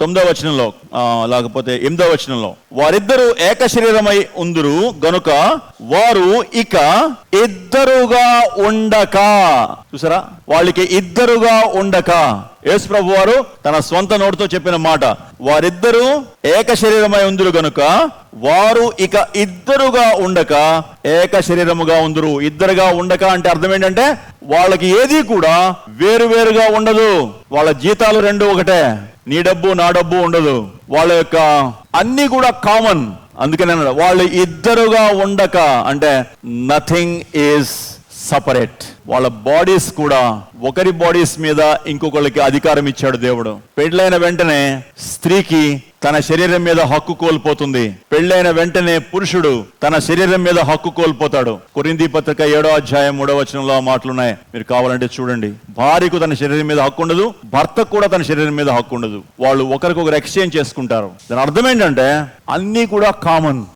తొమ్మిదో వచనంలో లేకపోతే ఎనిమిదో వచనంలో వారిద్దరూ ఏక శరీరమై ఉందరు గనుక వారు ఇక ఇద్దరుగా ఉండక. చూసారా? వాళ్ళకి ఇద్దరుగా ఉండక. యేసు ప్రభు వారు తన స్వంత నోటితో చెప్పిన మాట వారిద్దరూ ఏక శరీరమై ఉందురు గనుక వారు ఇక ఇద్దరుగా ఉండక. ఏక శరీరముగా ఉందరు ఇద్దరుగా ఉండక అంటే అర్థం ఏంటంటే వాళ్ళకి ఏది కూడా వేరు వేరుగా ఉండదు. వాళ్ళ జీతాలు రెండు ఒకటే నీ డబ్బు నా డబ్బు ఉండదు. వాళ్ళ యొక్క అన్ని కూడా కామన్ అందుకనే వాళ్ళు ఇద్దరుగా ఉండక అంటే నథింగ్ ఈజ్ సపరేట్ వాళ్ళ బాడీస్ కూడా ఒకరి బాడీస్ మీద ఇంకొకరికి అధికారం ఇచ్చాడు దేవుడు. పెళ్ళైన వెంటనే స్త్రీకి తన శరీరం మీద హక్కు కోల్పోతుంది. పెళ్ళైన వెంటనే పురుషుడు తన శరీరం మీద హక్కు కోల్పోతాడు. కొరింది పత్రిక ఏడో అధ్యాయం మూడో వచనంలో ఆ మాటలున్నాయి. మీరు కావాలంటే చూడండి. భార్యకు తన శరీరం మీద హక్కు ఉండదు భర్తకు కూడా తన శరీరం మీద హక్కు ఉండదు. వాళ్ళు ఒకరికొకరు ఎక్స్చేంజ్ చేసుకుంటారు. దాని అర్థం ఏంటంటే అన్నీ కూడా కామన్